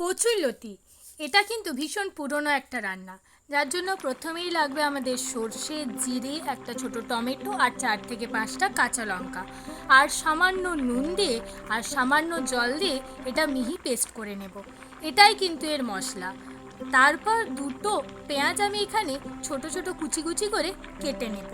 কচুরলতি এটা কিন্তু ভীষণ পুরনো একটা রান্না। যার জন্য প্রথমেই লাগবে আমাদের সর্ষে, জিরে, একটা ছোট টমেটো আর চার থেকে পাঁচটা কাঁচা লঙ্কা। আর সামান্য নুন দিয়ে আর সামান্য জল দিয়ে এটা মিহি পেস্ট করে নেব। এটাই কিন্তু এর মশলা। তারপর দুটো পেঁয়াজ আমি এখানে ছোট ছোট কুচি কুচি করে কেটে নেব।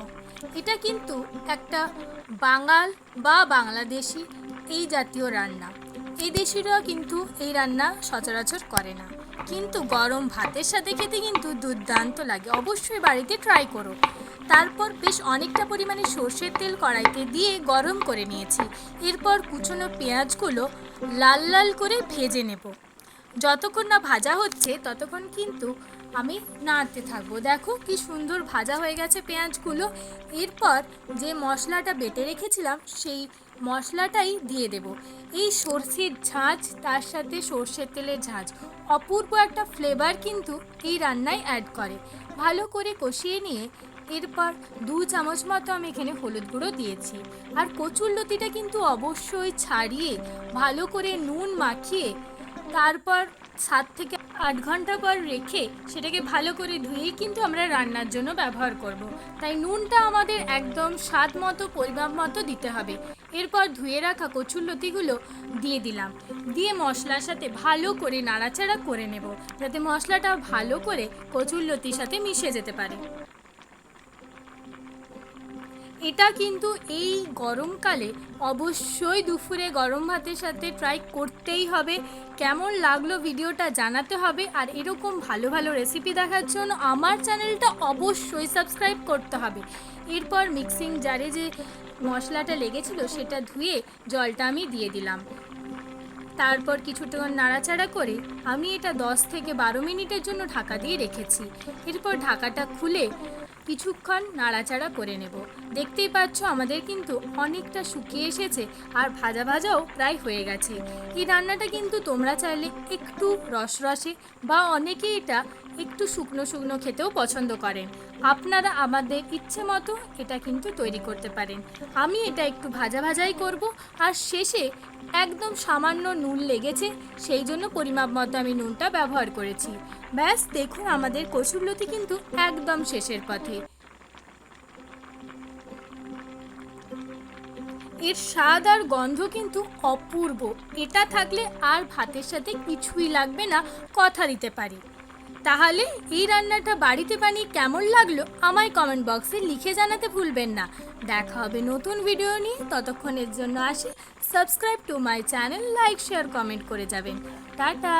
এটা কিন্তু একটা বাঙাল বা বাংলাদেশি এই জাতীয় রান্না। এই দেশিরা কিন্তু এই রান্না সচরাচর করে না। কিন্তু গরম ভাতের সাথে খেতে কিন্তু দুর্দান্ত লাগে। অবশ্যই বাড়িতে ট্রাই করো। তারপর বেশ অনেকটা পরিমাণে সর্ষের তেল কড়াইতে দিয়ে গরম করে নিয়েছি। এরপর কুচনো পেঁয়াজগুলো লাল লাল করে ভেজে নেব। যতক্ষণ না ভাজা হচ্ছে, ততক্ষণ কিন্তু আমি নাড়তে থাকব। দেখো কি সুন্দর ভাজা হয়ে গেছে পেঁয়াজগুলো। এরপর যে মশলাটা বেটে রেখেছিলাম, সেই মশলাটাই দিয়ে দেব। এই সর্ষের ঝাঁঝ তার সাথে সর্ষের তেলের ঝাঁঝ অপূর্ব একটা ফ্লেভার কিন্তু এই রান্নায় অ্যাড করে। ভালো করে কষিয়ে নিয়ে এরপর দু চামচ মতো আমি এখানে হলুদ গুঁড়ো দিয়েছি। আর কচুর লতিটা কিন্তু অবশ্যই ছাড়িয়ে ভালো করে নুন মাখিয়ে তারপর সাত থেকে আট ঘণ্টা পর রেখে সেটাকে ভালো করে ধুয়েই কিন্তু আমরা রান্নার জন্য ব্যবহার করব। তাই নুনটা আমাদের একদম স্বাদ মতো, পরিমাপ মতো দিতে হবে। এরপর ধুয়ে রাখা কচুর লতিগুলো দিয়ে দিলাম। দিয়ে মশলার সাথে ভালো করে নাড়াচাড়া করে নেব, যাতে মশলাটা ভালো করে কচুর লতির সাথে মিশে যেতে পারে। এটা কিন্তু এই গরমকালে অবশ্যই দুপুরে গরম ভাতের সাথে ট্রাই করতেই হবে। কেমন লাগল ভিডিওটা জানাতে হবে আর এরকম ভালো ভালো রেসিপি দেখার জন্য আমার চ্যানেলটা অবশ্যই সাবস্ক্রাইব করতে হবে। এরপর মিক্সিং জারে যে মশলাটা লেগেছিল সেটা ধুয়ে জলটা আমি দিয়ে দিলাম। তারপর কিছুটা নাড়াচাড়া করে আমি এটা 10 থেকে বারো মিনিটের জন্য ঢাকা দিয়ে রেখেছি। এরপর ঢাকাটা খুলে কিছুক্ষণ নাড়াচাড়া করে নেব। দেখতেই পাচ্ছ আমাদের কিন্তু অনেকটা শুকিয়ে এসেছে আর ভাজা ভাজাও প্রায় হয়ে গেছে। এই রান্নাটা কিন্তু তোমরা চাইলে একটু রসরসে বা অনেকে এটা একটু শুকনো শুকনো খেতেও পছন্দ করেন। আপনারা আমাদের ইচ্ছে মতো এটা কিন্তু তৈরি করতে পারেন। আমি এটা একটু ভাজা ভাজাই করব আর শেষে একদম সামান্য নুন লেগেছে, সেই জন্য পরিমাপ মতো আমি নুনটা ব্যবহার করেছি। ব্যাস, দেখুন আমাদের কসুরলতি কিন্তু একদম শেষের পথে। এর স্বাদ আর গন্ধ কিন্তু অপূর্ব। এটা থাকলে আর ভাতের সাথে কিছুই লাগবে না, কথা দিতে পারি। তাহলে এই রান্নাটা বাড়িতে বানিয়ে কেমন লাগল আমায় কমেন্ট বক্সে লিখে জানাতে ভুলবেন না। দেখা হবে নতুন ভিডিও নিয়ে, ততক্ষণের জন্য আসি। Subscribe to my channel like share comment করে যাবেন। টাটা!